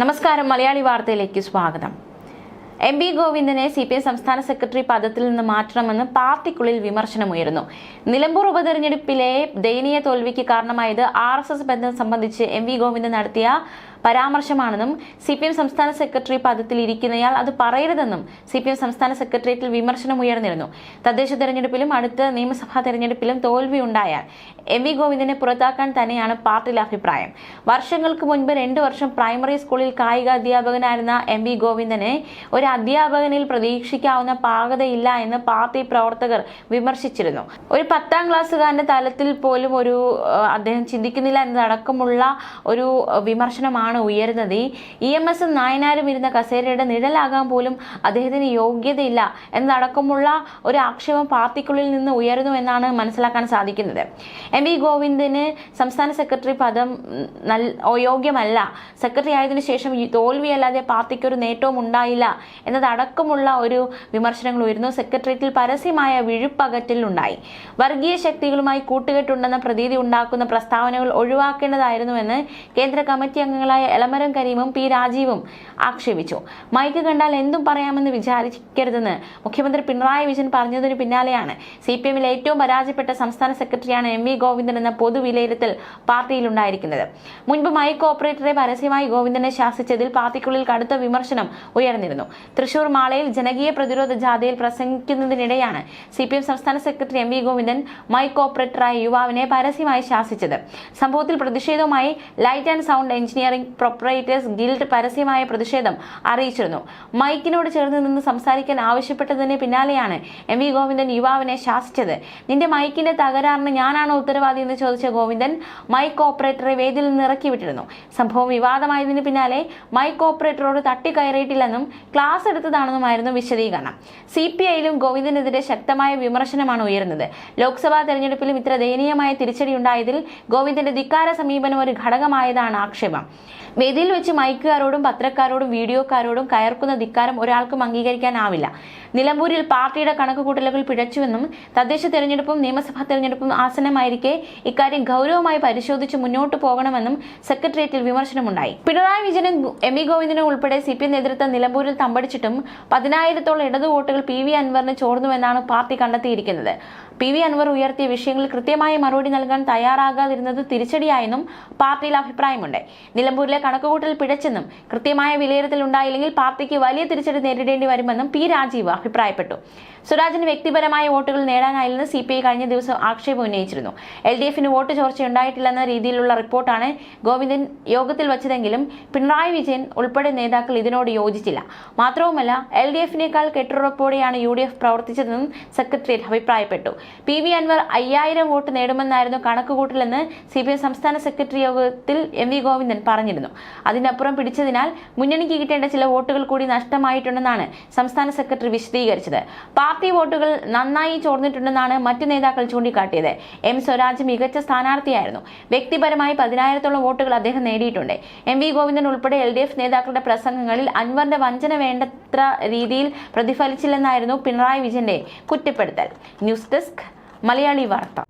നമസ്കാരം. മലയാളി വാർത്തയിലേക്ക് സ്വാഗതം. എം ബി ഗോവിന്ദനെ സി പി എം സംസ്ഥാന സെക്രട്ടറി പദത്തിൽ നിന്ന് മാറ്റണമെന്ന് പാർട്ടിക്കുള്ളിൽ വിമർശനമുയരുന്നു. നിലമ്പൂർ ഉപതെരഞ്ഞെടുപ്പിലെ ദയനീയ തോൽവിക്ക് കാരണമായത് ആർ എസ് എസ് ബന്ധം സംബന്ധിച്ച് എം വി ഗോവിന്ദൻ നടത്തിയ പരാമർശമാണെന്നും സി പി എം സംസ്ഥാന സെക്രട്ടറി പദത്തിൽ ഇരിക്കുന്നയാൾ അത് പറയരുതെന്നും സി പി എം സംസ്ഥാന സെക്രട്ടേറിയറ്റിൽ വിമർശനം ഉയർന്നിരുന്നു. തദ്ദേശ തെരഞ്ഞെടുപ്പിലും അടുത്ത നിയമസഭാ തെരഞ്ഞെടുപ്പിലും തോൽവി ഉണ്ടായാൽ എം വി ഗോവിന്ദനെ പുറത്താക്കാൻ തന്നെയാണ് പാർട്ടിയിലെ അഭിപ്രായം. വർഷങ്ങൾക്ക് മുൻപ് രണ്ടു വർഷം പ്രൈമറി സ്കൂളിൽ കായിക അധ്യാപകനായിരുന്ന എം വി ഗോവിന്ദനെ ഒരു അധ്യാപകനിൽ പ്രതീക്ഷിക്കാവുന്ന പാകതയില്ല എന്ന് പാർട്ടി പ്രവർത്തകർ വിമർശിച്ചിരുന്നു. ഒരു പത്താം ക്ലാസ്സുകാരന്റെ തലത്തിൽ പോലും ഒരു അദ്ദേഹം ചിന്തിക്കുന്നില്ല എന്നതടക്കമുള്ള ഒരു ആ, വിമർശനമാണ് ഉയരുന്നത്. ഇ എം എസും നായനാരും ഇരുന്ന കസേരയുടെ നിഴലാകാൻ പോലും അദ്ദേഹത്തിന് യോഗ്യതയില്ല എന്നതടക്കമുള്ള ഒരു ആക്ഷേപം പാർട്ടിക്കുള്ളിൽ നിന്ന് ഉയരുന്നു എന്നാണ് മനസ്സിലാക്കാൻ സാധിക്കുന്നത്. എം വി ഗോവിന്ദന് സംസ്ഥാന സെക്രട്ടറി പദം നൽ- യോഗ്യമല്ല. സെക്രട്ടറി ആയതിനു ശേഷം ഈ തോൽവിയല്ലാതെ പാർട്ടിക്ക് ഒരു നേട്ടവും ഉണ്ടായില്ല എന്നതടക്കമുള്ള ഒരു വിമർശനങ്ങൾ ഉയരുന്നു. സെക്രട്ടേറിയറ്റിൽ പരസ്യമായ വിഴുപ്പകറ്റൽ ഉണ്ടായി. വർഗീയ ശക്തികളുമായി കൂട്ടുകെട്ടുണ്ടെന്ന പ്രതീതി ഉണ്ടാക്കുന്ന പ്രസ്താവനകൾ ഒഴിവാക്കേണ്ടതായിരുന്നുവെന്ന് കേന്ദ്ര കമ്മിറ്റി അംഗങ്ങളായ എളമരം കരീമും പി രാജീവും ആക്ഷേപിച്ചു. മൈക്ക് കണ്ടാൽ എന്തും പറയാമെന്ന് വിചാരിക്കരുതെന്ന് മുഖ്യമന്ത്രി പിണറായി വിജയൻ പറഞ്ഞതിന് പിന്നാലെയാണ്. സി പി എമ്മിൽ ഏറ്റവും പരാജയപ്പെട്ട സംസ്ഥാന സെക്രട്ടറിയാണ് എം വി ഗോവിന്ദൻ എന്ന പൊതു വിലയിരുത്തൽ പാർട്ടിയിലുണ്ടായിരിക്കുന്നത്. മുൻപ് മൈക്ക് ഓപ്പറേറ്ററെ പരസ്യമായി ഗോവിന്ദനെ ശാസിച്ചതിൽ പാർട്ടിക്കുള്ളിൽ കടുത്ത വിമർശനം ഉയർന്നിരുന്നു. തൃശൂർ മാളയിൽ ജനകീയ പ്രതിരോധ ജാഥയിൽ പ്രസംഗിക്കുന്നതിനിടെയാണ് സി പി എം സംസ്ഥാന secretary M V Govindan mike ഓപ്പറേറ്ററായ യുവാവിനെ പരസ്യമായി ശാസിച്ചത്. സംഭവത്തിൽ പ്രതിഷേധവുമായി light and sound engineering proprietors guild പരസ്യമായ പ്രതിഷേധം അറിയിച്ചിരുന്നു. മൈക്കിനോട് ചേർന്ന് നിന്ന് സംസാരിക്കാൻ ആവശ്യപ്പെട്ടതിന് പിന്നാലെയാണ് എം വി ഗോവിന്ദൻ യുവാവിനെ ശാസിച്ചത്. നിന്റെ മൈക്കിന്റെ തകരാറിന് ഞാനാണോ ഉത്തരവാദി? എന്ന് ചോദിച്ച ഗോവിന്ദൻ മൈക്ക് ഓപ്പറേറ്ററെ വേദിയിൽ നിന്ന് ഇറക്കി വിട്ടിരുന്നു. സംഭവം വിവാദമായതിന് പിന്നാലെ മൈക്ക് ഓപ്പറേറ്ററോട് തട്ടിക്കയറിയിട്ടില്ലെന്നും ക്ലാസ് എടുത്തതാണെന്നുമായിരുന്നു വിശദീകരണം. സി പി ഐയിലും ഗോവിന്ദനെതിരെ ശക്തമായ വിമർശനമാണ് ഉയരുന്നത്. ലോക്സഭാ തെരഞ്ഞെടുപ്പിലും ഇത്ര ദയനീയമായ തിരിച്ചടി തിരിച്ചടിയുണ്ടായതിൽ ഗോവിന്ദന്റെ ധിക്കാര സമീപനം ഒരു ഘടകമായതാണ് ആക്ഷേപം. വേദിയിൽ വെച്ച് മൈക്കുകാരോടും പത്രക്കാരോടും വീഡിയോക്കാരോടും കയർക്കുന്ന ധിക്കാരം ഒരാൾക്കും അംഗീകരിക്കാനാവില്ല. നിലമ്പൂരിൽ പാർട്ടിയുടെ കണക്കുകൂട്ടലുകൾ പിഴച്ചുവെന്നും തദ്ദേശ തെരഞ്ഞെടുപ്പും നിയമസഭാ തെരഞ്ഞെടുപ്പും ആസന്നമായിരിക്കെ ഇക്കാര്യം ഗൗരവമായി പരിശോധിച്ച് മുന്നോട്ട് പോകണമെന്നും സെക്രട്ടേറിയറ്റിൽ വിമർശനമുണ്ടായി. പിണറായി വിജയനും എം വി ഗോവിന്ദനും ഉൾപ്പെടെ സി പി എം നേതൃത്വം നിലമ്പൂരിൽ തമ്പടിച്ചിട്ടും പതിനായിരത്തോളം ഇടതു വോട്ടുകൾ പി വി അൻവറിന് ചോർന്നുവെന്നാണ് പാർട്ടി കണ്ടെത്തിയിരിക്കുന്നത്. പി വി അൻവർ ഉയർത്തിയ വിഷയങ്ങൾ കൃത്യമായ മറുപടി നൽകാൻ തയ്യാറാകാതിരുന്നത് തിരിച്ചടിയായെന്നും പാർട്ടിയിൽ അഭിപ്രായമുണ്ട്. നിലമ്പൂരിലെ കണക്കുകൂട്ടൽ പിഴച്ചെന്നും കൃത്യമായ വിലയിരുത്തൽ ഉണ്ടായില്ലെങ്കിൽ പാർട്ടിക്ക് വലിയ തിരിച്ചടി നേരിടേണ്ടി വരുമെന്നും പി രാജീവ് അഭിപ്രായപ്പെട്ടു. സ്വരാജിന് വ്യക്തിപരമായ വോട്ടുകൾ നേടാനായില്ലെന്ന് സി പി ഐ കഴിഞ്ഞ ദിവസം ആക്ഷേപം ഉന്നയിച്ചിരുന്നു. എൽ ഡി എഫിന് വോട്ട് ചോർച്ച ഉണ്ടായിട്ടില്ലെന്ന രീതിയിലുള്ള റിപ്പോർട്ടാണ് ഗോവിന്ദൻ യോഗത്തിൽ വച്ചതെങ്കിലും പിണറായി വിജയൻ ഉൾപ്പെടെ നേതാക്കൾ ഇതിനോട് യോജിച്ചില്ല. മാത്രവുമല്ല എൽ ഡി എഫിനേക്കാൾ കെട്ടുറപ്പോടെയാണ് യു ഡി എഫ് പ്രവർത്തിച്ചതെന്നും സെക്രട്ടേറിയറ്റ് അഭിപ്രായപ്പെട്ടു. പി വി അൻവർ അയ്യായിരം വോട്ട് നേടുമെന്നായിരുന്നു കണക്കുകൂട്ടലെന്ന് സി പി എം സംസ്ഥാന സെക്രട്ടറി യോഗത്തിൽ എം വി ഗോവിന്ദൻ പറഞ്ഞിരുന്നു. അതിനപ്പുറം പിടിച്ചതിനാൽ മുന്നണിക്ക് കിട്ടേണ്ട ചില വോട്ടുകൾ കൂടി നഷ്ടമായിട്ടുണ്ടെന്നാണ് സംസ്ഥാന സെക്രട്ടറി വിശദീകരിച്ചത്. പാർട്ടി വോട്ടുകൾ നന്നായി ചോർന്നിട്ടുണ്ടെന്നാണ് മറ്റു നേതാക്കൾ ചൂണ്ടിക്കാട്ടിയത്. എം സ്വരാജ് മികച്ച സ്ഥാനാർത്ഥിയായിരുന്നു. വ്യക്തിപരമായി പതിനായിരത്തോളം വോട്ടുകൾ അദ്ദേഹം നേടിയിട്ടുണ്ട്. എം വി ഗോവിന്ദൻ ഉൾപ്പെടെ എൽ ഡി എഫ് നേതാക്കളുടെ പ്രസംഗങ്ങളിൽ അൻവറിന്റെ വഞ്ചന വേണ്ടത്ര രീതിയിൽ പ്രതിഫലിച്ചില്ലെന്നായിരുന്നു പിണറായി വിജയന്റെ കുറ്റപ്പെടുത്തൽ. ന്യൂസ് ഡെസ്ക് മലയാളി വാർത്ത